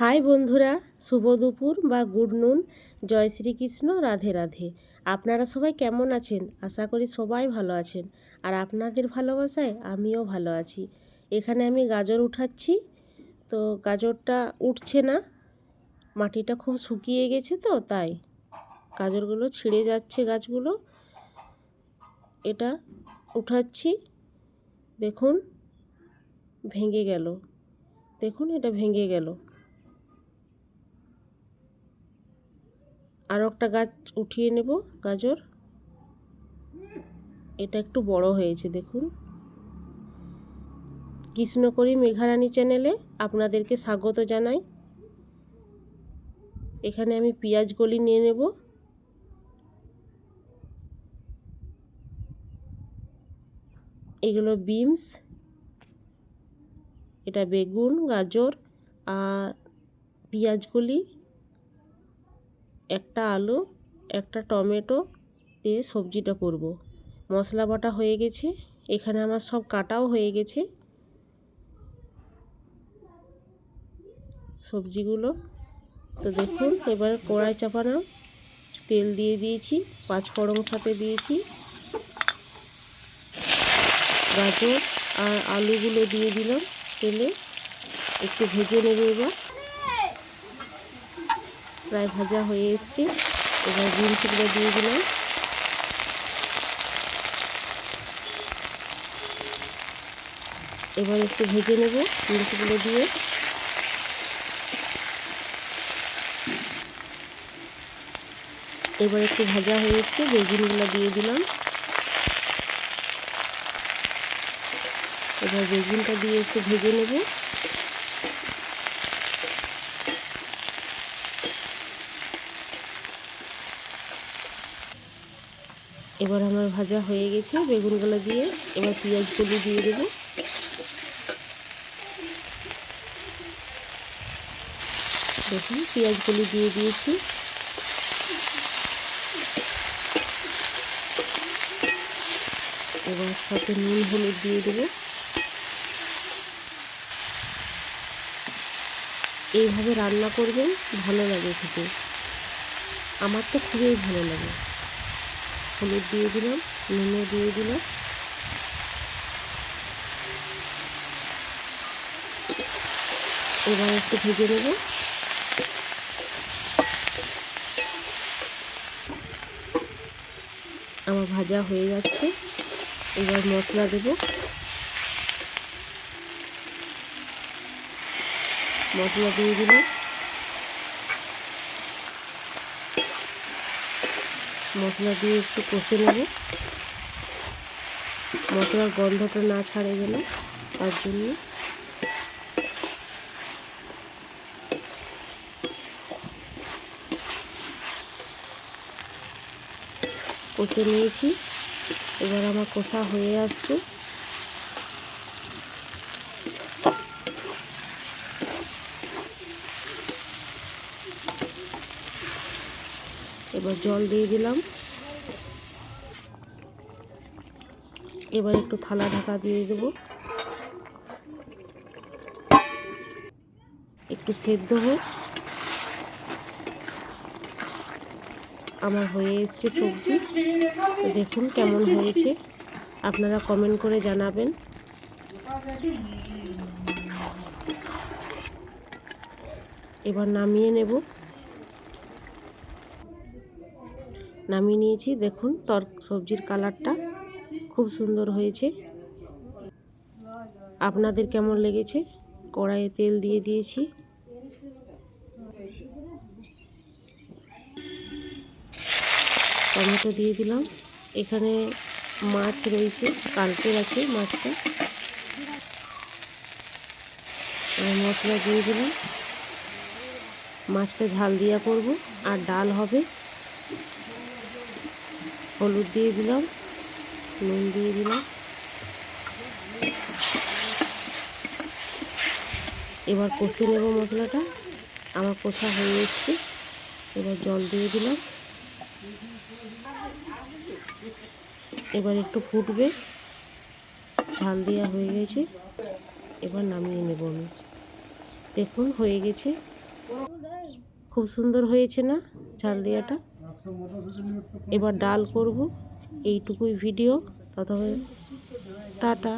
High বন্ধুরা, শুভ দুপুর বা গুড নুন। জয় শ্রীকৃষ্ণ, রাধে রাধে। আপনারা সবাই কেমন আছেন? আশা করি সবাই ভালো আছেন। আর আপনাদের ভালোবাসায় আমিও ভালো আছি। এখানে আমি গাজর উঠাচ্ছি। তো গাজরটা উঠছে না। মাটিটা খুব শুকিয়ে গেছে তো, তাই গাজরগুলো ছিঁড়ে যাচ্ছে গাছগুলো। এটা উঠাচ্ছি। দেখুন, ভেঙে গেল। দেখুন, এটা ভেঙে গেল। আরও একটা গাছ উঠিয়ে নেব, গাজর। এটা একটু বড় হয়েছে, দেখুন। কৃষ্ণকরী মেঘারানী চ্যানেলে আপনাদেরকে স্বাগত জানাই। এখানে আমি পেঁয়াজ গলি নিয়ে নেব। এগুলো বিমস এটা বেগুন, গাজর আর পেঁয়াজগুলি একটা আলু, একটা টমেটো দিয়ে সবজিটা করব। মশলা বাটা হয়ে গেছে, এখানে আমার সব কাটাও হয়ে গেছে। সবজিগুলো, তো দেখুন, এবার কড়াই চাপানো, তেল দিয়ে দিয়েছি, পাঁচ ফড়ং সাথে দিয়েছি। গাজর আর আলুগুলো দিয়ে দিলাম তেলে, একটু ভেজে নেবে এবার। প্রায় ভাজা হয়ে এসছে। এবার বিনসগুলো দিয়ে দিলাম। এবার একটু ভেজে নেব বিনসগুলো দিয়ে। এবার একটু ভাজা হয়ে এসছে, বেগুনগুলো দিয়ে দিলাম। এবার বেগুনটা দিয়ে একটু ভেজে নেব। এবার আমার ভাজা হয়ে গেছে, বেগুনগুলো দিয়ে এবার পেঁয়াজ পেঁয়াজগুলো দিয়ে দেবো। দেখুন, পেঁয়াজগুলি দিয়ে দিয়েছি। এবার সাথে নুন, হলুদ দিয়ে দেবো। এইভাবে রান্না করবেন, ভালো লাগে খেতে। আমার তো খুবই ভালো লাগে। হলুদ দিয়ে দিলাম, নুনও দিয়ে দিলাম। এবার একটু ভেজে নেব। আমার ভাজা হয়ে যাচ্ছে। এবার মশলা দেব। মশলা দিয়ে দিলাম। মশলা দিয়ে একটু কষে নেব। মশলার গন্ধটা না ছাড়ে গেলে তার জন্য কষে নিয়েছি। এবার আমার কষা হয়ে আসছে। এবার জল দিয়ে দিলাম। এবার একটু থালা ঢাকা দিয়ে দেব। একটু সেদ্ধ হোক। আমার হয়ে এসছে সবজি। দেখুন কেমন হয়েছে। আপনারা কমেন্ট করে জানাবেন। এবার নামিয়ে নেব। নামিয়ে নিয়েছি। দেখুন, তর, সবজির কালারটা খুব সুন্দর হয়েছে। আপনাদের কেমন লেগেছে? কড়াইয়ে তেল দিয়ে দিয়েছি। টমেটো দিয়ে দিলাম। এখানে মাছ রয়েছে কালকে আছে মাছটা। মশলা দিয়ে দিলাম। মাছটা ঝাল দিয়া করব, আর ডাল হবে। হলুদ দিয়ে দিলাম, নুন দিয়ে দিলাম। এবার কষে নেব মশলাটা। আমার কষা হয়ে এসছে। এবার জল দিয়ে দিলাম। এবার একটু ফুটবে। ঝাল দেওয়া হয়ে গেছে। এবার নামিয়ে নেব আমি। দেখুন, হয়ে গেছে। খুব সুন্দর হয়েছে না ঝাল দেওয়াটা এবার ডাল করব। এইটুকুই ভিডিও ততক্ষণ টাটা।